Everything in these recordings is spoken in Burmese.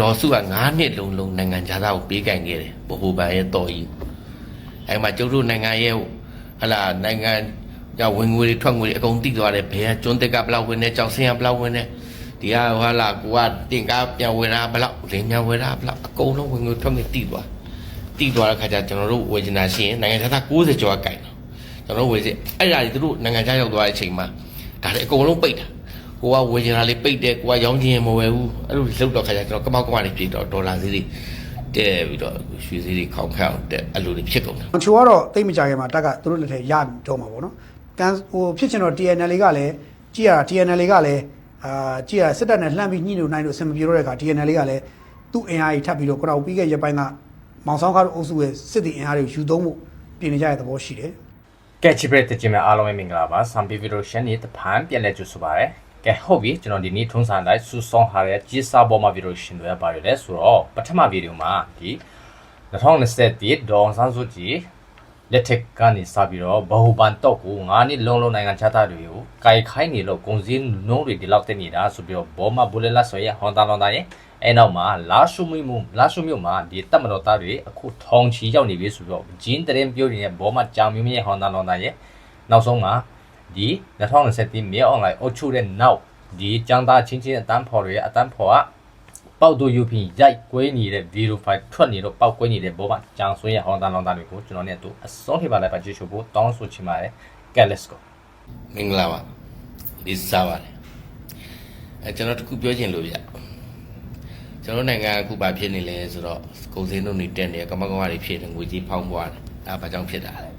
ဒေါ်စုက9နှစ်လုံးလုံးနိုင်ငံခြားသားကိုပေးကင်ခဲ့တယ်ဗဟိုဘဏ်ရဲ့တော်ကြီးအဲမှာကျုပ်တို့နိုင်ငံရဲ့ဟလာနိုင်ငံကဝင်ငွေတွေထွက်ငွေတွေအကုန်တိသွားတယ်ဘယ်ကကျွန်းတက်ကဘယ်လောက်ဝင်နေကြောင်စင်ကဘယ်လောက်ဝင်နေဒီကဟလာကိုကတင်ကားပြန်ဝင်တာဘယ်လောက်လင်းပြန်ဝင်တာဘယ်လောက်အကုန်လုံးဝင်ငွေထွက်ငွေတိသွားတိသွားတဲ့ခါကျကျွန်တော်တို့ဝေချင်တာရှိရင်နိုင်ငံခြားသား60ကျော်ကကင်တော့ကျွန်တော်တို့ဝေစီအဲ့ဒါကြီးသူတို့နိုင်ငံခြားရောက်သွားတဲ့အချိန်မှာဒါလည်းအကုန်လုံးပိတ်တာ ကိုကဝယ်ချင်တာလေးပိတ်တယ်ကိုကရောင်းချင်ရင်မဝယ်ဘူးအဲ့လိုလှုပ်တော့ခါကျကျွန်တော်ကမောက်ကမလေးပြေတော့ဒေါ်လာဈေးတွေတဲပြီးတော့ရွှေဈေးတွေခေါင်ခန့်အောင်တက်အဲ့လိုတွေဖြစ်ကုန်တယ်။ချိုကတော့တိတ်မကြခင်မှာတက်ကသူတို့လက်ထဲရတော့မှာပေါ့နော်။ကန်ဟိုဖြစ်ချင်တော့ TNL ကလည်းကြည်ရတာ TNL ကလည်းအာကြည်ရစစ်တပ်နဲ့လှမ်းပြီးညှိလို့နိုင်လို့အဆင်မပြေတော့တဲ့အခါ TNL ကလည်းသူ့အင်အားကြီးထပ်ပြီးတော့ကိုတော့ပြီးခဲ့ရပိုင်းကမောင်ဆောင်ကားတို့အုပ်စုရဲ့စစ်တီအင်အားတွေကိုယူသုံးမှုပြင်နေကြတဲ့သဘောရှိတယ်။ကဲချစ်ပရက်တချင်မဲ့အားလုံးပဲမင်္ဂလာပါဆမ်ပီဗီဒီယိုရှန်နေတဖန်ပြန်လဲကြိုဆိုပါရစေ ကဲဟုတ်ပြီကျွန်တော်ဒီနေ့ထုံးစံတိုင်းစူဆောင်းထားတဲ့ကြီးစားပေါ်မှာဗီဒီယိုရှင်တွေပါရလဲဆိုတော့ပထမဗီဒီယိုမှာဒီ2021ဒေါ်ဆန်းစုကြည်လက်ထက်ကနေစပြီးတော့ဘဟုပန်တော့ကို9နှစ်လုံးလုံးနိုင်ငံခြားသားတွေကိုကြိုက်ခိုင်းနေလို့ဂုံစင်းနှုံးတွေဒီလောက်တက်နေတာဆိုပြီးတော့ဘောမဘူလေလာဆိုရဟွန်တာလွန်တာရဲ့အဲနောက်မှာလာရှုမိမှုလာရှုမြို့မှာဒီတပ်မတော်သားတွေအခုထောင်ချီရောက်နေပြီဆိုတော့ဂျင်းတရင်ပြောနေတဲ့ဘောမကြောင်မြမြဟွန်တာလွန်တာရဲ့နောက်ဆုံးမှာ ဒီ2020မြေအွန်လိုင်းအုပ်ချုပ်တဲ့နောက်ဒီចောင်းသားချင်းချင်းအတန်းဖော်တွေရဲ့အတန်းဖော်ကပေါက်တူယူဖင်ရိုက်ကွဲနေတဲ့ဗီဒီယိုဖိုင်ထွက်နေတော့ပေါက်ကွဲနေတဲ့ဘောမှာကြောင်ဆွေးရဟောင်းတန်လောင်းတန်တွေကိုကျွန်တော်နဲ့အတူအဆုံးထိပါလိုက်ပါကြည့်ရှုဖို့တောင်းဆိုချင်ပါတယ်ကဲ let's go မင်္ဂလာပါဒီစားပါတယ်အဲကျွန်တော်တခုပြောချင်လို့ဗျကျွန်တော်နိုင်ငံအခုဘာဖြစ်နေလဲဆိုတော့ကုန်စည်နှုန်းတွေတက်နေကမကမတွေဖြစ်နေငွေကြီးဖောင်းပွားတယ်အဲဘာကြောင့်ဖြစ်တာလဲ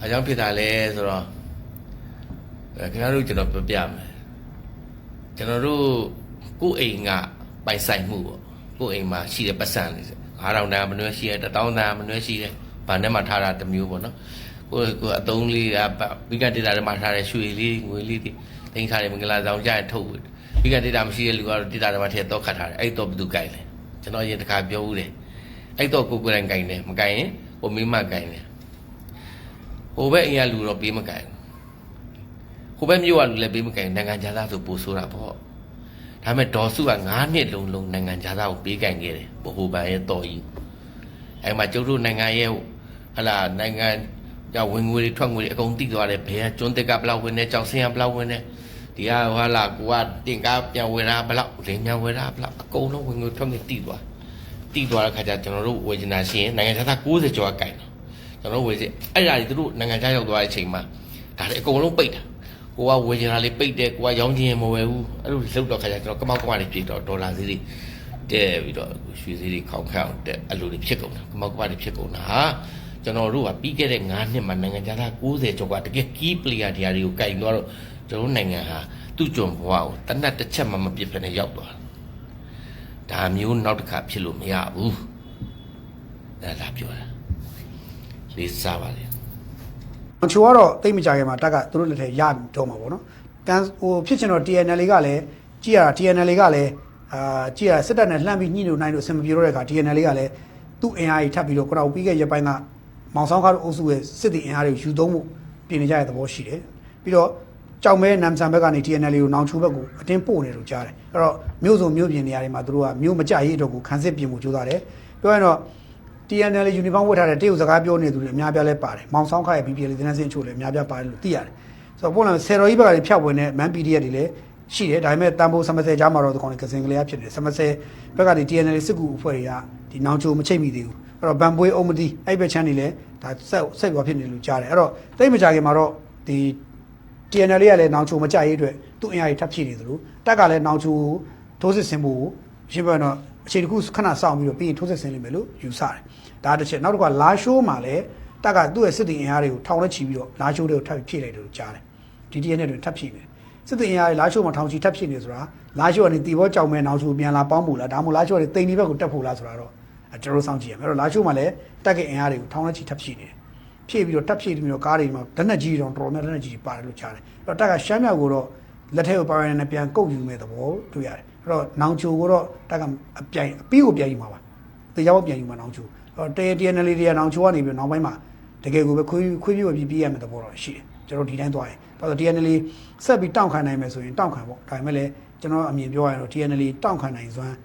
ဘာကြောင့်ဖြစ်တာလဲဆိုတော့အဲခင်ဗျားတို့ကျွန်တော်ပြပြမယ်ကျွန်တော်တို့ကိုယ့်အိမ်ကပိုင်ဆိုင်မှုပေါ့ကိုယ့်အိမ်မှာရှိတဲ့ပတ်စံလေး9000တန်းမနှွဲရှိတယ်1000တန်းမနှွဲရှိတယ်ဗန်ထဲမှာထားတာတစ်မျိုးပေါ့နော်ကိုယ်ကိုယ်အတုံးလေးကဘိကဒေတာတွေမှာထားတဲ့ရွှေလေးငွေလေးတွေတင်ထားတယ်မင်္ဂလာဆောင်ကြရင်ထုတ်ဘိကဒေတာမရှိတဲ့လူကတော့ဒေတာတွေမှာထည့်တော့ခတ်ထားတယ်အဲ့တော့ဘယ်သူကြိုင်လဲကျွန်တော်ရင်တစ်ခါပြောဦးတယ်အဲ့တော့ကိုကိုယ်တိုင်ကြိုင်တယ်မကြိုင်ရင်ဟိုမိမကြိုင်တယ် ဟိုဘက်အိမ်ကလူတော့ပေးမကြိုင်ဟိုဘက်မြို့ကလူလည်းပေးမကြိုင်နိုင်ငံခြားသားဆိုပို့ဆိုတာပေါ့ဒါပေမဲ့ဒေါ်စုက9နှစ်လုံးလုံးနိုင်ငံခြားသားကိုပေးကြိုင်ခဲ့တယ်ဗဟိုဘဏ်ရဲ့တော်ကြီးအဲ့မှာကျုပ်တို့နိုင်ငံရဲ့ဟလာနိုင်ငံကဝင်ငွေတွေထွက်ငွေတွေအကုန်တိသွားတယ်ဘယ်ကကျွန်းတက်ကဘယ်လောက်ဝင်နေကြောင်စင်ကဘယ်လောက်ဝင်နေဒီကဟလာကိုကတင်ကားပြန်ဝင်တာဘယ်လောက်လင်းပြန်ဝင်တာဘယ်လောက်အကုန်လုံးဝင်ငွေထွက်ငွေတိသွားတိသွားတဲ့ခါကျကျွန်တော်တို့ဝေချင်တာရှိရင်နိုင်ငံခြားသား60ကျော်ကကင်တော့ ကျွန်တော်တို့ဝေစီအဲ့ဒါကြီးသူတို့နိုင်ငံခြားရောက်သွားတဲ့အချိန်မှာဒါလည်းအကုန်လုံးပိတ်တာကိုကဝေချင်တာလေးပိတ်တယ်ကိုကရောင်းချင်ရင်မဝယ်ဘူးအဲ့လိုလှုပ်တော့ခါကျကျွန်တော်ကမောက်ကမလေးပြေတော့ဒေါ်လာဈေးတွေတဲပြီးတော့ရွှေဈေးတွေခေါင်ခန့်အောင်တက်အဲ့လိုတွေဖြစ်ကုန်တာကမောက်ကမလေးဖြစ်ကုန်တာဟာကျွန်တော်တို့ကပြီးခဲ့တဲ့9နှစ်မှာနိုင်ငံခြားသား60ကျော်ကတကယ် key player တရားတွေကိုကင်သွားတော့ကျွန်တော်နိုင်ငံဟာသူ့ကြုံဘဝကိုတနတ်တစ်ချက်မှမပြစ်ဖက်နဲ့ရောက်သွားတာဒါမျိုးနောက်တစ်ခါဖြစ်လို့မရဘူးအဲ့ဒါပြောတာ လေးစားပါလေချိုကတော့တိတ်မကြခင်မှာတက်ကသူတို့လက်ထဲရတော့မှာပေါ့နော်။ကန်ဟိုဖြစ်ချင်တော့ TNL ကလည်းကြည်ရတာ TNL ကလည်းအာကြည်ရစစ်တပ်နဲ့လှမ်းပြီးညှိလို့နိုင်လို့အဆင်မပြေတော့တဲ့အခါ TNL ကလည်းသူ့အင်အားကြီးထပ်ပြီးတော့ကိုတော့ပြီးခဲ့ရပိုင်းကမောင်ဆောင်ကားတို့အုပ်စုရဲ့စစ်တီအင်အားတွေကိုယူသုံးမှုပြင်နေကြတဲ့သဘောရှိတယ်။ပြီးတော့ကြောင်မဲနမ်ဆန်ဘက်ကနေ TNL ကိုနောင်ချိုဘက်ကိုအတင်းပို့နေလို့ကြားတယ်။အဲ့တော့မြို့စုံမြို့ပြင်နေရာတွေမှာသူတို့ကမြို့မကြရေးအတွက်ကိုခန်းစစ်ပြင်မှုကြိုးစားတယ်။ပြောရရင်တော့ TNL ယူနီဖောင်းဝတ်ထားတဲ့တရုတ်စကားပြောနေသူတွေအများပြားလဲပါတယ်။မောင်ဆောင်ခါရဲ့ BPL တင်းနှစင်းအချို့လည်းအများပြားပါတယ်လို့သိရတယ်။ဆိုတော့ပုံလန်ဆယ်တော်ကြီးဘက်ကလည်းဖြတ်ဝင်တဲ့ man PDF တွေလည်းရှိတယ်။ဒါပေမဲ့တန်ဖိုးဆမဆယ်ကြားမှာတော့ဒီကောင်တွေကစင်ကလေးဖြစ်နေတယ်။ဆမဆယ်ဘက်ကနေ TNL စစ်ကူအဖွဲ့တွေကဒီနောင်ချိုမချိတ်မိသေးဘူး။အဲ့တော့ဘန်ပွေးအုံမတီအဲ့ဘက်ချမ်းတွေလည်းဒါဆက်ဆက်သွားဖြစ်နေလို့ကြားတယ်။အဲ့တော့တိတ်မကြခင်မှာတော့ဒီ TNL ကလည်းနောင်ချိုမကြရေးအတွက်သူ့အင်အားကြီးထပ်ဖြည့်နေသလိုတက်ကလည်းနောင်ချိုထိုးစစ်ဆင်ဖို့ရှင်းပြတော့ အချိန်တစ်ခုခဏစောင့်ပြီးတော့ပြီးရင်ထိုးစစ်ဆင်လိမ့်မယ်လို့ယူဆတယ်။ဒါတစ်ချက်နောက်တစ်ခါလာရှိုးမှာလည်းတက်ကသူ့ရဲ့စစ်တီအင်အားတွေကိုထောင်လက်ချီပြီးတော့လာရှိုးတွေကိုထပ်ဖြည့်လိုက်တယ်လို့ကြားတယ်။ DTN နဲ့တွေထပ်ဖြည့်နေတယ်။စစ်တီအင်အားတွေလာရှိုးမှာထောင်ချီထပ်ဖြည့်နေဆိုတာလာရှိုးကနေတီဘောကြောင်မဲနောင်ချိုပြန်လာပေါင်းဖို့လားဒါမှမဟုတ်လာရှိုးကနေတိန်ဒီဘက်ကိုတက်ဖို့လားဆိုတာတော့အဲကျွန်တော်တို့စောင့်ကြည့်ရမယ်။အဲ့တော့လာရှိုးမှာလည်းတက်ကအင်အားတွေကိုထောင်လက်ချီထပ်ဖြည့်နေတယ်။ဖြည့်ပြီးတော့တက်ဖြည့်ပြီးတော့ကားတွေမှာဓနက်ကြီးတော့တော်တော်များဓနက်ကြီးပါတယ်လို့ကြားတယ်။အဲ့တော့တက်ကရှမ်းမြောက်ကိုတော့လက်ထဲကိုပါရနေပြန်ကုတ်ယူမဲ့သဘောတွေ့ရတယ်။ အဲ့တော့နောင်ချိုကိုတော့တက်ကအပြိုင်အပြီးကိုပြန်ယူမှာပါ။တေချာဘောပြန်ယူမှာနောင်ချို။အဲ့တော့တေတီအန်အယ်လီတွေကနောင်ချိုကနေပြီးနောက်ပိုင်းမှာတကယ်ကိုပဲခွေးခွေးပြပြီးပြီးရမယ့်သဘောတော့ရှိတယ်။ကျွန်တော်ဒီတိုင်းသွားရင်။ဘာလို့ TNL ဆက်ပြီးတောင့်ခံနိုင်မယ်ဆိုရင်တောင့်ခံပေါ့။ဒါပေမဲ့လည်းကျွန်တော်အမြင်ပြောရရင်တော့ TNL တောင့်ခံနိုင်စွမ်း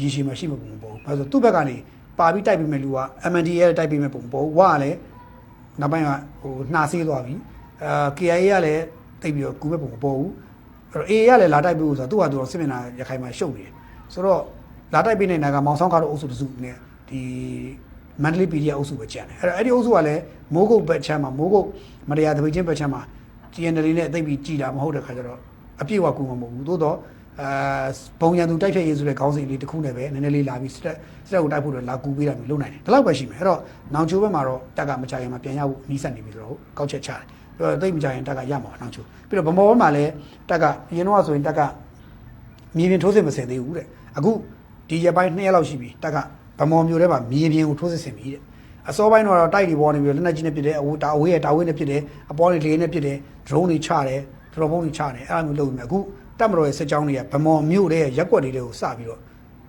ရေရှည်မှာရှိမှာပုံမပေါ်ဘူးဘာလို့လဲဆိုတော့သူ့ဘက်ကနေပါပြီးတိုက်ပြီးမဲ့လူက MNDAA တိုက်ပြီးမဲ့ပုံမပေါ်ဘူးဝါကလည်းနောက်ပိုင်းကဟိုနှာဆေးသွားပြီအာ KIA ကလည်းတိတ်ပြီးတော့ကူမဲ့ပုံမပေါ်ဘူး အဲ့တော့ AA ကလည်းလာတိုက်ပြီးဆိုတော့သူ့ဟာသူတော့စစ်မျက်နှာရခိုင်မှာရှုပ်နေတယ်ဆိုတော့လာတိုက်ပြီးနေတာကမောင်ဆောင်ကားတို့အုပ်စုတစ်စုနဲ့ဒီမန္တလေးပီဒီယာအုပ်စုပဲကြံတယ်အဲ့တော့အဲ့ဒီအုပ်စုကလည်းမိုးကုတ်ဘက်ချမ်းမှာမိုးကုတ်မတရားတပိတ်ချင်းဘက်ချမ်းမှာ TNL နဲ့တိတ်ပြီးကြည်တာမဟုတ်တဲ့ခါကျတော့အပြည့်အဝကူမှာမဟုတ်ဘူးသို့တော့အာဘုံရန်သူတိုက်ဖြတ်ရေးဆိုတဲ့ခေါင်းစဉ်လေးတစ်ခုနဲ့ပဲနည်းနည်းလေးလာပြီးစစ်တပ်စစ်တပ်ကိုတိုက်ဖို့တော့လာကူပေးတာမျိုးလုပ်နိုင်တယ်ဒီလောက်ပဲရှိမယ်အဲ့တော့နောင်ချိုးဘက်မှာတော့တက်ကမချရင်မှာပြန်ရဖို့နီးစပ်နေပြီဆိုတော့ကောက်ချက်ချတယ် ပြီးတော့တိတ်မချရင်တက်ကရမှာပါနောင်ချိုးပြီးတော့ဗမောဘက်မှာလည်းတက်ကအရင်တော့ဆိုရင်တက်ကမြေပြင်ထိုးစစ်မဆင်သေးဘူးတဲ့အခုဒီရက်ပိုင်း2ရက်လောက်ရှိပြီတက်ကဗမောမျိုးထဲမှာမြေပြင်ကိုထိုးစစ်ဆင်ပြီတဲ့အစောပိုင်းတော့တိုက်တွေပေါ်နေပြီးတော့လက်နက်ကြီးနဲ့ပစ်တယ်အဝတာအဝေးရတာဝေးနဲ့ပစ်တယ်အပေါ်နေလေနဲ့ပစ်တယ်ဒရုန်းတွေချတယ်ဒရော့ဘုံတွေချတယ်အဲ့လိုမျိုးလုပ်နေအခုတက်မတော်ရဲ့စစ်ကြောင်းတွေကဗမောမျိုးတဲ့ရက်ွက်တွေကိုစပြီးတော့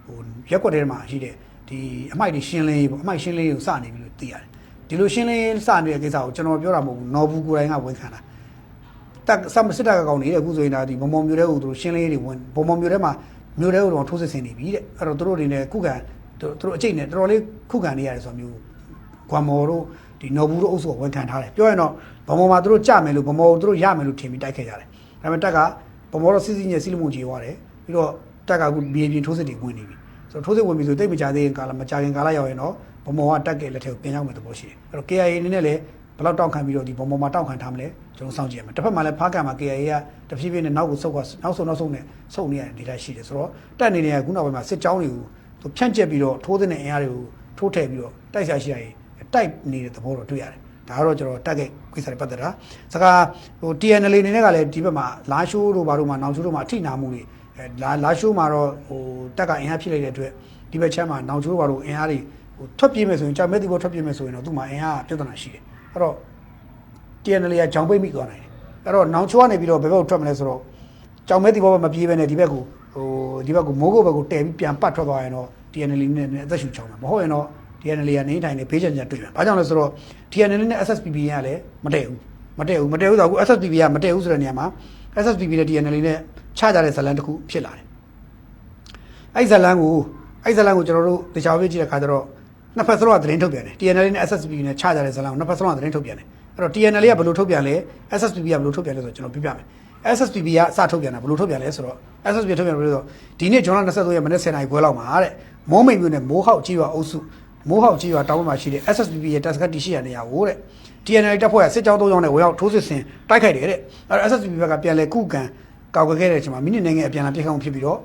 ဟိုရက်ွက်တွေမှာရှိတဲ့ဒီအမိုက်တွေရှင်းလင်းရေးပေါ့အမိုက်ရှင်းလင်းရေးကိုစနေပြီလို့သိရတယ် ဒီလိုရှင်းလင်းရေးစနေတဲ့ကိစ္စကိုကျွန်တော်ပြောတာမဟုတ်ဘူးနော်ဘူးကိုယ်တိုင်ကဝန်ခံတာတက်စမစစ်တပ်ကကောင်နေတဲ့အခုဆိုရင်ဒါဒီဘုံဘုံမျိုးတွေကိုသူတို့ရှင်းလင်းရေးတွေဝင်ဘုံဘုံမျိုးထဲမှာမျိုးတွေကိုတော့ထိုးစစ်ဆင်နေပြီတဲ့အဲ့တော့သူတို့တွေနဲ့ခုခံသူတို့အကျိတ်နဲ့တော်တော်လေးခုခံနေရတယ်ဆိုမျိုးကွမ်မော်တို့ဒီနော်ဘူးတို့အုပ်စုကဝန်ခံထားတယ်ပြောရင်တော့ဘုံဘုံမှာသူတို့ကြမယ်လို့ဘုံဘုံသူတို့ရမယ်လို့ထင်ပြီးတိုက်ခဲ့ကြတယ်ဒါပေမဲ့တက်ကဘုံဘောတော့စစ်စစ်ညက်စီးလို့မှုကြီးသွားတယ်ပြီးတော့တက်ကအခုမြေပြင်ထိုးစစ်တွေဝင်နေပြီဆိုတော့ထိုးစစ်ဝင်ပြီဆိုတိတ်မကြသေးရင်ကာလမကြခင်ကာလရောက်ရင်တော့ ဘုံဘောကတက်ကလက်ထက်ကိုပြန်ရောက်မယ်သဘောရှိတယ်အဲ့တော့ KIA အနေနဲ့လည်းဘယ်လောက်တောက်ခံပြီးတော့ဒီဘုံဘောမှာတောက်ခံထားမလဲကျွန်တော်စောင့်ကြည့်ရမယ်တစ်ဖက်မှာလည်းဖားကံမှာ KIA ကတဖြည်းဖြည်းနဲ့နောက်ကိုဆုတ်ကနောက်ဆုံးနောက်ဆုံးနဲ့ဆုတ်နေရတဲ့ဒေတာရှိတယ်ဆိုတော့တက်နေနေကခုနောက်ပိုင်းမှာစစ်ကြောင်းတွေကိုသူဖြန့်ကျက်ပြီးတော့ထိုးတဲ့အင်အားတွေကိုထိုးထည့်ပြီးတော့တိုက်ဆရာရှိရရင်တိုက်နေတဲ့သဘောတော့တွေ့ရတယ်ဒါကတော့ကျွန်တော်တက်ခဲ့ကိစ္စတွေပတ်သက်တာစကားဟို TNL အနေနဲ့ကလည်းဒီဘက်မှာလာရှိုးတို့ဘာတို့မှာနောင်ချိုးတို့မှာအထိနာမှုတွေအဲလာလာရှိုးမှာတော့ဟိုတက်ကအင်အားဖြစ်လိုက်တဲ့အတွက်ဒီဘက်ချမ်းမှာနောင်ချိုးတို့ဘာတို့အင်အားတွေ ဟိုထွက်ပြေးမယ်ဆိုရင်ကြောက်မဲ့ဒီဘောထွက်ပြေးမယ်ဆိုရင်တော့သူ့မှာအင်အားပြဿနာရှိတယ်အဲ့တော့ TNL ကကြောင်ပိတ်မိသွားနိုင်တယ်အဲ့တော့နောင်ချိုးကနေပြီးတော့ဘယ်ဘက်ကိုထွက်မလဲဆိုတော့ကြောင်မဲ့ဒီဘောဘက်မပြေးဘဲနဲ့ဒီဘက်ကိုဟိုဒီဘက်ကိုမိုးကုတ်ဘက်ကိုတဲပြီးပြန်ပတ်ထွက်သွားရင်တော့ TNL နဲ့နဲ့အသက်ရှူချောင်းမှာမဟုတ်ရင်တော့ TNL ကနေထိုင်နေဘေးချင်ချင်တွေ့မှာဘာကြောင့်လဲဆိုတော့ TNL နဲ့ SSPP ကလည်းမတည့်ဘူးမတည့်ဘူးမတည့်ဘူးဆိုတော့အခု SSPP ကမတည့်ဘူးဆိုတဲ့နေရာမှာ SSPP နဲ့ TNL နဲ့ခြားကြတဲ့ဇတ်လန်တစ်ခုဖြစ်လာတယ်အဲ့ဇတ်လန်ကိုအဲ့ဇတ်လန်ကိုကျွန်တော်တို့တခြားပြေးကြည့်တဲ့ခါကျတော့ နှစ်ဖက်စလုံးကသတင်းထုတ်ပြန်တယ် TNL နဲ့ SSPP နဲ့ခြားကြတဲ့ဇတ်လန်ကိုနှစ်ဖက်စလုံးကသတင်းထုတ်ပြန်တယ်အဲ့တော့ TNL ကဘယ်လိုထုတ်ပြန်လဲ SSPP ကဘယ်လိုထုတ်ပြန်လဲဆိုတော့ကျွန်တော်ပြပြမယ် SSPP ကစထုတ်ပြန်တာဘယ်လိုထုတ်ပြန်လဲဆိုတော့ SSPP ထုတ်ပြန်လို့ဆိုတော့ဒီနေ့ဂျွန်လ23ရက်မနေ့10နာရီခွဲလောက်မှာတဲ့မိုးမိန်မြို့နယ်မိုးဟောက်ကြီးရွာအုပ်စုမိုးဟောက်ကြီးရွာတောင်ဘက်မှာရှိတဲ့ SSPP ရဲ့တပ်စခန်းတရှိရနေရကိုတဲ့ TNL တပ်ဖွဲ့ကစစ်ကြောင်းသုံးကြောင်းနဲ့ဝေရောက်ထိုးစစ်ဆင်တိုက်ခိုက်တယ်တဲ့အဲ့တော့ SSPP ဘက်ကပြန်လဲကုကန်ကောက်ကွယ်ခဲ့တဲ့အချိန်မှာမိနစ်နိုင်ငံအပြန်လာပြစ်ခတ်မှုဖြစ်ပြီးတော့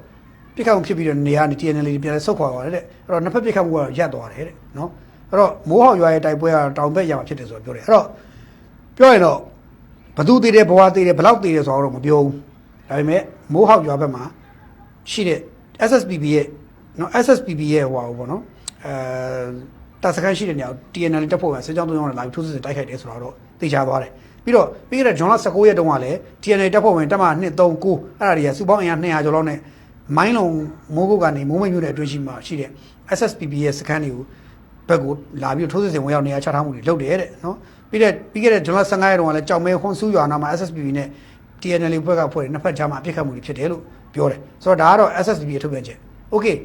ပြစ်ခတ်မှုဖြစ်ပြီးတော့နေရာနေ TNL တွေပြန်လဲဆုတ်ခွာသွားတယ်တဲ့အဲ့တော့နှစ်ဖက်ပြစ်ခတ်မှုကတော့ရပ်သွားတယ်တဲ့နော်အဲ့တော့မိုးဟောက်ရွာရဲ့တိုက်ပွဲကတောင်ဘက်ရမှာဖြစ်တယ်ဆိုတော့ပြောတယ်အဲ့တော့ပြောရင်တော့ဘသူတည်တယ်ဘဝတည်တယ်ဘလောက်တည်တယ်ဆိုတော့မပြောဘူးဒါပေမဲ့မိုးဟောက်ရွာဘက်မှာရှိတဲ့ SSPP ရဲ့နော် SSPP ရဲ့ဟိုပါဘောနော်အဲတပ်စခန်းရှိတဲ့နေရာကို TNL တပ်ဖွဲ့ကစစ်ကြောင်းသုံးကြောင်းနဲ့လာပြီးထိုးစစ်ဆင်တိုက်ခိုက်တယ်ဆိုတော့သိချသွားတယ်ပြီးတော့ပြီးခဲ့တဲ့ဂျွန်လ19ရက်တုန်းကလည်း TNL တပ်ဖွဲ့ဝင်တပ်မ2 3 9အဲ့ဒါတွေကစုပေါင်းအင်အား200ကျော်လောက်နဲ့ မိုင်းလုံမိုးကုတ်ကနေမိုးမိတ်မြို့နယ်အတွင်းရှိမှာရှိတဲ့ SSPP ရဲ့စခန်းတွေကိုဘက်ကိုလာပြီးထိုးစစ်ဆင်ဝင်ရောက်နေရာချထားမှုတွေလုပ်တယ်တဲ့နော်ပြီးတဲ့ပြီးခဲ့တဲ့ဂျွန်လ15ရက်တုန်းကလည်းကြောင်မဲခွန်ဆူရွာနာမှာ SSPP နဲ့ TNL ဘက်ကဖွဲ့တယ်နှစ်ဖက်ကြားမှာအပြစ်ခတ်မှုတွေဖြစ်တယ်လို့ပြောတယ်ဆိုတော့ဒါကတော့ SSPP ရဲ့ထုတ်ပြန်ချက် Okay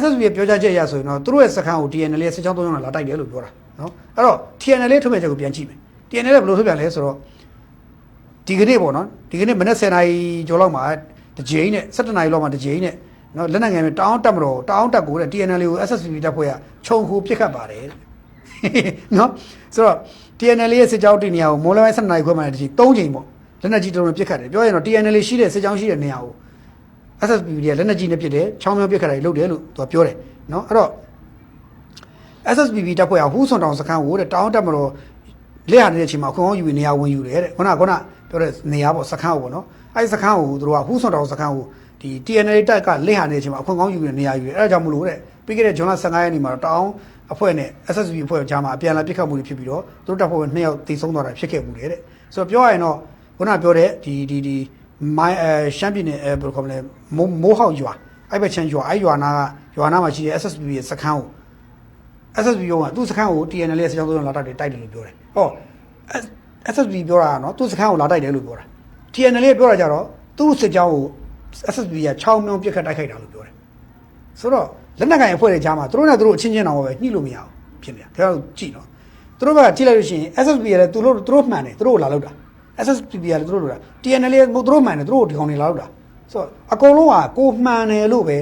SSB ရဲ့ပြောကြားချက်အရဆိုရင်တော့သူတို့ရဲ့စခန်းကို TNL ရဲ့စစ်ကြောင်းသုံးကြောင်းလာတိုက်တယ်လို့ပြောတာနော်အဲ့တော့ TNL ရဲ့ထုတ်ပြန်ချက်ကိုပြန်ကြည့်မယ် TNL ရဲ့ဘယ်လိုထုတ်ပြန်လဲဆိုတော့ဒီကနေ့ပေါ့နော်ဒီကနေ့မနက်10:00နာရီကျော်လောက်မှာ တစ်ကြိမ်နဲ့17:00နာရီလောက်မှာတစ်ကြိမ်နဲ့နော်လက်နက်ငယ်နဲ့တောင်းတက်မတော်တောင်းတက်ကိုတဲ့ TNL ကို SSB တပ်ဖွဲ့ကခြုံခိုပြစ်ခတ်ပါတယ်နော်ဆိုတော့ TNL ရဲ့စစ်ကြောင်းတင်နေရာကိုမိုးလွယ်17:00နာရီခွဲမှာတစ်ကြိမ်3ကြိမ်ပေါ့လက်နက်ကြီးတုံးပြစ်ခတ်တယ်ပြောရင်တော့ TNL ရှိတဲ့စစ်ကြောင်းရှိတဲ့နေရာကို SSB တွေကလက်နက်ကြီးနဲ့ပစ်တယ်ချောင်းမြောင်းပစ်ခတ်တာတွေလုပ်တယ်လို့သူကပြောတယ်နော်အဲ့တော့ SSBB တပ်ဖွဲ့ကဟူးစွန်တောင်စခန်းကိုတဲ့တောင်းတက်မလို့လက်ရနေတဲ့အချိန်မှာအခွင့်အရေးယူနေရဝင်ယူတယ်တဲ့ခုနကခုနပြောတဲ့နေရာပေါ့စခန်းကိုပေါ့နော် အဲ့ဒီစခန်းကိုသူတို့ကဟူးစွန်တောင်စခန်းကိုဒီ TNL တက်ကလက်ရနေတဲ့အချိန်မှာအခွင့်အရေးယူနေရယူတယ်အဲ့ဒါကြောင့်မလို့တဲ့ပြီးခဲ့တဲ့ဂျွန်လ15ရက်နေ့မှာတော့တောင်းအဖွဲ့နဲ့ SSB အဖွဲ့ကြားမှာအပြန်အလှန်ပစ်ခတ်မှုတွေဖြစ်ပြီးတော့သူတို့တပ်ဖွဲ့ဝင်2ယောက်တိတ်ဆုံးသွားတာဖြစ်ခဲ့မှုတယ်တဲ့ဆိုတော့ပြောရရင်တော့ခုနပြောတဲ့ဒီဒီဒီမိုင်းအဲရှမ်းပြည်နယ်အဲဘယ်လိုခေါ်မလဲမိုးမိုးဟောက်ရွာအဲ့ဘက်ချမ်းရွာအဲ့ရွာနာကရွာနာမှာရှိတဲ့ SSB ရဲ့စခန်းကို SSB ရောကသူ့စခန်းကို TNL ရဲ့စကြောင်းသုံးလာတိုက်တယ်တိုက်တယ်လို့ပြောတယ်။ဟော SSB ပြောတာကနော်သူ့စခန်းကိုလာတိုက်တယ်လို့ပြောတာ။ TNL ရဲ့ပြောတာကြတော့သူ့စကြောင်းကို SSB က6မြောင်းပြစ်ခတ်တိုက်ခိုက်တာလို့ပြောတယ်။ဆိုတော့လက်နက်ကင်အဖွဲ့တွေကြားမှာသူတို့နဲ့သူတို့အချင်းချင်းတောင်ပဲညှိလို့မရအောင်ဖြစ်နေတာဒါကြောင့်ကြည့်နော်သူတို့ဘက်ကကြည့်လိုက်လို့ရှိရင် SSP ကလည်းသူတို့သူတို့မှန်တယ်သူတို့ကိုလာလောက်တာ SSP ကလည်းသူတို့လိုတာ TNL လည်းသူတို့မှန်တယ်သူတို့ကိုဒီကောင်တွေလာလောက်တာဆိုတော့အကုန်လုံးကကိုမှန်တယ်လို့ပဲ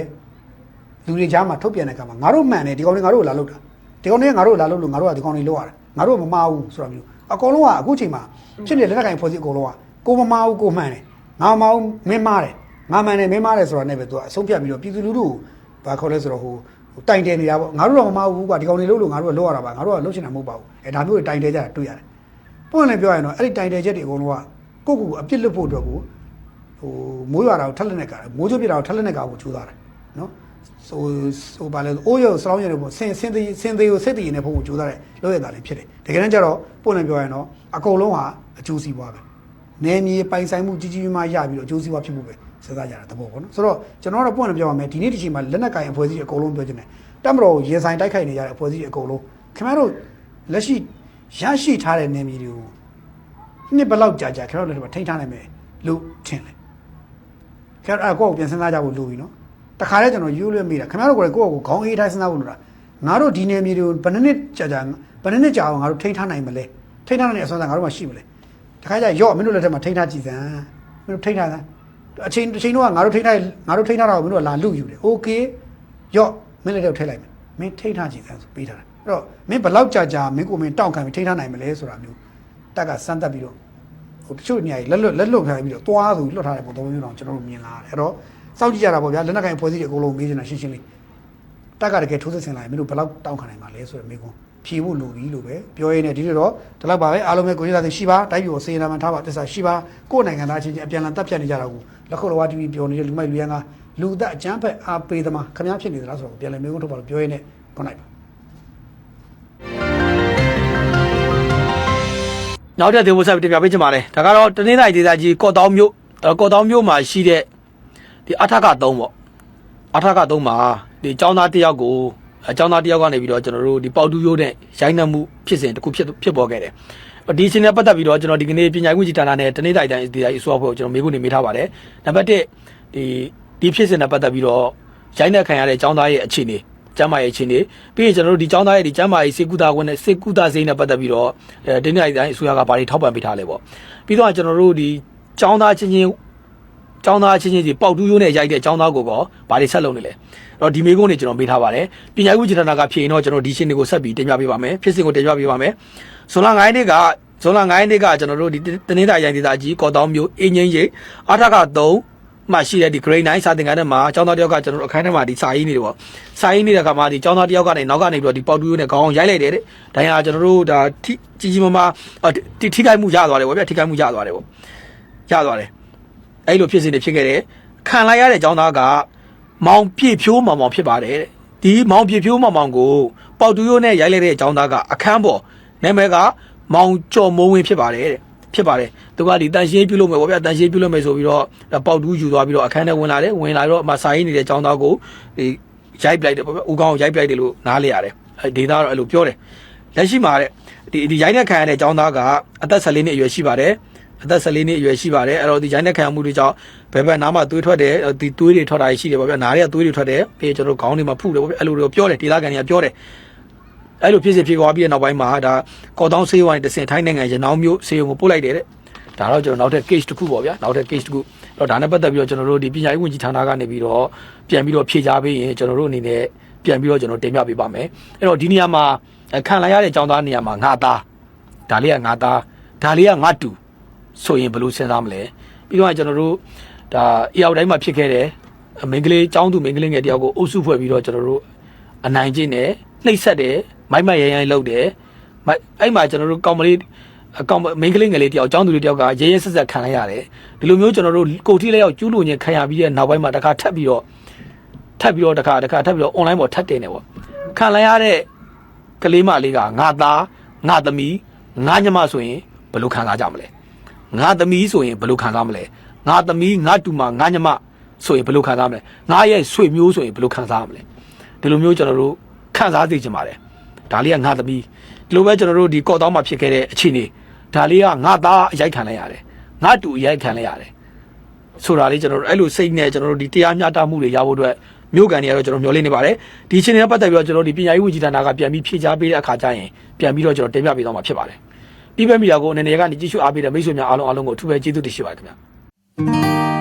လူတွေကြားမှာထုတ်ပြန်တဲ့အခါမှာငါတို့မှန်တယ်ဒီကောင်တွေငါတို့ကိုလာလောက်တာဒီကောင်တွေကငါတို့ကိုလာလောက်လို့ငါတို့ကဒီကောင်တွေလောက်ရတာငါတို့ကမမအောင်ဆိုတာမျိုးအကုန်လုံးကအခုချိန်မှာဖြစ်နေတဲ့လက်နက်ကင်ဖွဲ့စည်းအကုန်လုံးက ကိုမမအောင်ကိုမှန်တယ်ငါမအောင်မင်းမားတယ်ငါမှန်တယ်မင်းမားတယ်ဆိုတာနဲ့ပဲသူကအဆုံးဖြတ်ပြီးတော့ပြည်သူလူထုကိုဘာခေါ်လဲဆိုတော့ဟိုဟိုတိုင်တယ်နေတာပေါ့ငါတို့တော့မမအောင်ဘူးကွာဒီကောင်တွေလို့လို့ငါတို့ကလောက်ရတာပါငါတို့ကလှုပ်ချင်တာမဟုတ်ပါဘူးအဲဒါမျိုးတွေတိုင်တယ်ကြတာတွေ့ရတယ်ပွင့်လည်းပြောရရင်တော့အဲ့ဒီတိုင်တယ်ချက်တွေအကုန်လုံးကကိုယ့်ကိုယ်ကိုအပြစ်လွတ်ဖို့အတွက်ကိုဟိုမိုးရွာတာကိုထက်လက်နဲ့ကာတယ်မိုးချိုးပြတာကိုထက်လက်နဲ့ကာဖို့ကြိုးစားတယ်နော်ဆိုဆိုပါလဲအိုးရုပ်စလောင်းရုပ်တွေပေါ့ဆင်းဆင်းသေးဆင်းသေးကိုစိတ်တည်နေဖို့ကိုကြိုးစားတယ်လို့ရတာလည်းဖြစ်တယ်တကယ်တမ်းကျတော့ပွင့်လည်းပြောရရင်တော့အကုန်လုံးဟာအကျိုးစီးပွားပဲ နေမြေပိုင်ဆိုင်မှုကြီးကြီးမားမားရပြီးတော့အကျိုးစီးပွားဖြစ်မှုပဲစဉ်းစားကြတာတဘောပေါ့နော်ဆိုတော့ကျွန်တော်ကတော့ပွင့်လည်းပြောရမယ်ဒီနေ့ဒီချိန်မှာလက်နက်ကင်အဖွဲ့အစည်းအကုန်လုံးပြောချင်တယ်တက်မတော်ကိုရင်ဆိုင်တိုက်ခိုက်နေကြတဲ့အဖွဲ့အစည်းအကုန်လုံးခင်ဗျားတို့လက်ရှိရရှိထားတဲ့နေမြေတွေကိုနှစ်ဘယ်လောက်ကြာကြာခင်ဗျားတို့လည်းထိန်းထားနိုင်မယ်လို့ထင်တယ်ခင်ဗျားတို့အဲ့ကိုယ့်ကိုပြန်စဉ်းစားကြဖို့လိုပြီနော်တခါတည်းကျွန်တော်ယူလွှဲမိတာခင်ဗျားတို့ကိုယ်ကိုယ့်ကိုခေါင်းအေးတိုင်းစဉ်းစားဖို့လိုတာငါတို့ဒီနယ်မြေတွေကိုဘယ်နှစ်နှစ်ကြာကြာဘယ်နှစ်နှစ်ကြာအောင်ငါတို့ထိန်းထားနိုင်မလဲထိန်းထားနိုင်တဲ့အစွမ်းစားငါတို့မှရှိမလဲ တခါကျရော့မင်းတို့လက်ထက်မှာထိန်းထားကြည့်စမ်းမင်းတို့ထိန်းထားစမ်းအချိန်တစ်ချိန်တော့ငါတို့ထိန်းထားငါတို့ထိန်းထားတာကိုမင်းတို့ကလာလူယူတယ်โอเคရော့မင်းလက်ထက်ထိန်းလိုက်မယ်မင်းထိန်းထားကြည့်စမ်းဆိုပေးထားတာအဲ့တော့မင်းဘယ်လောက်ကြာကြာမင်းကိုမင်းတောင့်ခံပြီးထိန်းထားနိုင်မလဲဆိုတာမျိုးတက်ကစမ်းသပ်ပြီးတော့ ဟိုတချို့နေရာကြီးလက်လွတ်လက်လွတ်ခံပြီးတော့သွားသူလွတ်ထားတဲ့ပုံသုံးမျိုးတော့ကျွန်တော်တို့မြင်လာတယ်အဲ့တော့စောင့်ကြည့်ကြတာပေါ့ဗျာလက်နက်ကင်ဖွဲ့စည်းတွေအကုန်လုံးမေးနေတာရှင်းရှင်းလေးတက်ကတကယ်ထိုးစစ်ဆင်လာရင်မင်းတို့ဘယ်လောက်တောင်းခံနိုင်မှာလဲဆိုတော့မိကုန်း ဖြေဖို့လိုပြီလို့ပဲပြောရင်းနဲ့ဒီလိုတော့ဒီလောက်ပါပဲအားလုံးပဲကိုကြီးသားသိရှိပါတိုက်ပြည်ကိုစေရနာမှထားပါတစ္ဆာရှိပါကိုယ့်နိုင်ငံသားချင်းချင်းအပြန်အလှန်တပ်ဖြတ်နေကြတာကိုလက်ခုပ်တော်ဝါ TV ပြောနေတဲ့လူမိုက်လူရန်ကလူသက်အကျန်းဖက်အားပေးသမားခမားဖြစ်နေသလားဆိုတော့ပြန်လည်မိကုန်းထုတ်ပါလို့ပြောရင်းနဲ့ခုနိုင်ပါနောက်တဲ့ဒေဝဆက်တင်ပြပေးချင်ပါတယ်ဒါကတော့တနင်္လာရီဒေသကြီးကော့တောင်းမြို့အဲကော့တောင်းမြို့မှာရှိတဲ့ဒီအထက်က3ပေါ့အထက်က3မှာဒီចောင်းသားတစ်ယောက်ကို အကြောင်းသားတယောက်ကနေပြီးတော့ကျွန်တော်တို့ဒီပေါတူရိုးနဲ့ရိုင်းနှံမှုဖြစ်စဉ်တစ်ခုဖြစ်ဖြစ်ပေါ်ခဲ့တယ်ဒီအချိန်နဲ့ပတ်သက်ပြီးတော့ကျွန်တော်ဒီကနေ့ပညာရေးဝန်ကြီးဌာနနဲ့တနေ့တိုင်းတိုင်းဒီတိုင်းအစိုးရအဖွဲ့ကိုကျွန်တော်မေးခွန်းတွေမေးထားပါတယ်နံပါတ်1ဒီဒီဖြစ်စဉ်နဲ့ပတ်သက်ပြီးတော့ရိုင်းနှက်ခံရတဲ့အကြောင်းသားရဲ့အခြေအနေကျမ်းမာရေးချင်းတွေပြီးရင်ကျွန်တော်တို့ဒီကျောင်းသားရဲ့ဒီကျမ်းမာရေးစေကူတာဝန်နဲ့စေကူတာစိတ်နဲ့ပတ်သက်ပြီးတော့အဲဒီနေ့တိုင်းအစိုးရကဘာတွေထောက်ပံ့ပေးထားလဲပေါ့ပြီးတော့ကျွန်တော်တို့ဒီကျောင်းသားချင်းချင်း ចောင်းသားချင်းချင်းဒီပေါက်တူးရိုးနဲ့ရိုက်တဲ့ចောင်းသားကိုကောဘာတွေဆက်လုပ်နေလဲအဲ့တော့ဒီမေးခွန်းတွေကျွန်တော်မေးထားပါတယ်ပညာရေးဝန်ကြီးဌာနကဖြေရင်တော့ကျွန်တော်ဒီရှင်းတွေကိုဆက်ပြီးတင်ပြပေးပါမယ်ဖြစ်စဉ်ကိုတင်ပြပေးပါမယ်ဇွန်လ9ရက်နေ့ကဇွန်လ9ရက်နေ့ကကျွန်တော်တို့ဒီတနင်္လာရိုင်ဒေသကြီးကော့တောင်းမြို့အင်းငိမ့်ရိပ်အထက3မှရှိတဲ့ဒီ grade 9စာသင်ခန်းထဲမှာကျောင်းသားတယောက်ကကျွန်တော်တို့အခန်းထဲမှာဒီစာရေးနေတယ်ပေါ့စာရေးနေတဲ့အခါမှာဒီကျောင်းသားတယောက်ကနေနောက်ကနေပြီးတော့ဒီပေါက်တူးရိုးနဲ့ခေါင်းအောင်ရိုက်လိုက်တယ်တဲ့။ဒါရကျွန်တော်တို့ဒါထိကြီးကြီးမားမားအော်ထိထိခိုက်မှုရသွားတယ်ပေါ့ဗျာထိခိုက်မှုရသွားတယ်ပေါ့။ရသွားတယ်။ အဲ့လိုဖြစ်စဉ်တွေဖြစ်ခဲ့တယ်။ခံလိုက်ရတဲ့ကျောင်းသားကမောင်ပြည့်ဖြိုးမောင်မောင်ဖြစ်ပါတယ်တဲ့။ဒီမောင်ပြည့်ဖြိုးမောင်မောင်ကိုပေါက်တူးရိုးနဲ့ရိုက်လိုက်တဲ့ကျောင်းသားကအခန်းပေါ်နာမည်ကမောင်ကျော်မိုးဝင်းဖြစ်ပါတယ်တဲ့။ဖြစ်ပါတယ်သူကဒီတန်ရှင်းပြုလုပ်မယ်ပေါ့ဗျာတန်ရှင်းပြုလုပ်မယ်ဆိုပြီးတော့ပေါက်တူးယူသွားပြီးတော့အခန်းထဲဝင်လာတယ်ဝင်လာတော့အမစာရေးနေတဲ့ចောင်းသားကိုဒီရိုက်ပလိုက်တယ်ပေါ့ဗျာဦးကောင်းကိုရိုက်ပလိုက်တယ်လို့နားလေရတယ်အဲဒေတာတော့အဲ့လိုပြောတယ်လက်ရှိမှာတဲ့ဒီဒီရိုက်တဲ့ခံရတဲ့ចောင်းသားကအသက်14နှစ်အရွယ်ရှိပါတယ် အသက်14နှစ်အရွယ်ရှိပါတယ်အဲ့တော့ဒီရိုက်တဲ့ခံရမှုတွေကြောင့်ဘယ်ဘက်နားမှာသွေးထွက်တယ်ဒီသွေးတွေထွက်တာရှိတယ်ပေါ့ဗျာနားတွေကသွေးတွေထွက်တယ်ပြီးကျွန်တော်တို့ခေါင်းတွေမှာဖုတယ်ပေါ့ဗျာအဲ့လိုတွေပြောတယ်ဒေတာကန်တွေကပြောတယ်အဲ့လိုဖြစ်စီဖြစ်သွားပြီးတဲ့နောက်ပိုင်းမှာဒါကော်တောင်းဆေးဝိုင်းတစ်စင်ထိုင်းနိုင်ငံရနောင်းမျိုးဆေးရုံကိုပို့လိုက်တယ်တဲ့ဒါတော့ကျွန်တော်နောက်ထပ် case တစ်ခုပေါ့ဗျာနောက်ထပ် case တစ်ခုတော့ဒါနဲ့ပတ်သက်ပြီးတော့ကျွန်တော်တို့ဒီပညာရေးဝန်ကြီးဌာနကနေပြီးတော့ပြန်ပြီးတော့ဖြေကြားပေးရင်ကျွန်တော်တို့အနေနဲ့ပြန်ပြီးတော့ကျွန်တော်တင်ပြပေးပါမယ်အဲ့တော့ဒီနေရာမှာခံလိုက်ရတဲ့အကြောင်းသားနေရာမှာငါသားဒါလေးကငါသားဒါလေးကငါတူ ဆိုရင်ဘယ်လိုစဉ်းစားမလဲပြီးတော့ကျွန်တော်တို့ဒါအရောက်တိုင်းမှာဖြစ်ခဲ့တယ်မင်္ဂလေးចောင်းသူမင်္ဂလေးငယ်တယောက်ကိုအုပ်စုဖွဲ့ပြီးတော့ကျွန်တော်တို့အနိုင်ကျင့်တယ်နှိပ်စက်တယ်မိုက်မိုက်ရိုင်းရိုင်းလုပ်တယ်မိုက်အဲ့မှာကျွန်တော်တို့ကောင်မလေးအကောင်မိန်းကလေးငယ်လေးတယောက်အကြောင်းသူလေးတယောက်ကရဲရဲဆက်ဆက်ခံလိုက်ရတယ်ဒီလိုမျိုးကျွန်တော်တို့ကိုထီလေးယောက်ကျူးလို့ညင်ခံရပြီးတဲ့နောက်ပိုင်းမှာတခါထပ်ပြီးတော့ထပ်ပြီးတော့တခါတခါထပ်ပြီးတော့ online ပေါ်ထပ်တင်တယ်ပေါ့ခံလိုက်ရတဲ့ကလေးမလေးကငါသားငါသမီးငါညီမဆိုရင်ဘယ်လိုခံစားကြမလဲ ငါသမီးဆိုရင်ဘယ်လိုခံစားမလဲငါသမီးငါတူမငါညီမဆိုရင်ဘယ်လိုခံစားမလဲငါရဲ့ဆွေမျိုးဆိုရင်ဘယ်လိုခံစားမလဲဒီလိုမျိုးကျွန်တော်တို့ခံစားသိချင်ပါတယ်ဒါလေးကငါသမီးဒီလိုပဲကျွန်တော်တို့ဒီကော့တောင်းမှာဖြစ်ခဲ့တဲ့အခြေအနေဒါလေးကငါသားအရိုက်ခံလိုက်ရတယ်ငါတူအရိုက်ခံလိုက်ရတယ်ဆိုတာလေးကျွန်တော်တို့အဲ့လိုစိတ်နဲ့ကျွန်တော်တို့ဒီတရားမျှတမှုတွေရဖို့အတွက်မြို့ကန်တွေကတော့ကျွန်တော်မျှော်လင့်နေပါတယ်ဒီအချိန်နဲ့ပတ်သက်ပြီးတော့ကျွန်တော်ဒီပညာရေးဝန်ကြီးဌာနကပြန်ပြီးဖြည့်ချပေးတဲ့အခါကျရင်ပြန်ပြီးတော့ကျွန်တော်တင်ပြပေးသွားမှာဖြစ်ပါတယ် ပြည်ပမီယာကိုအနေနဲ့ကနေကြည့်ရှုအားပေးတဲ့မိတ်ဆွေများအားလုံးအားလုံးကိုအထူးပဲကျေးဇူးတင်ရှိပါတယ်ခင်ဗျာ။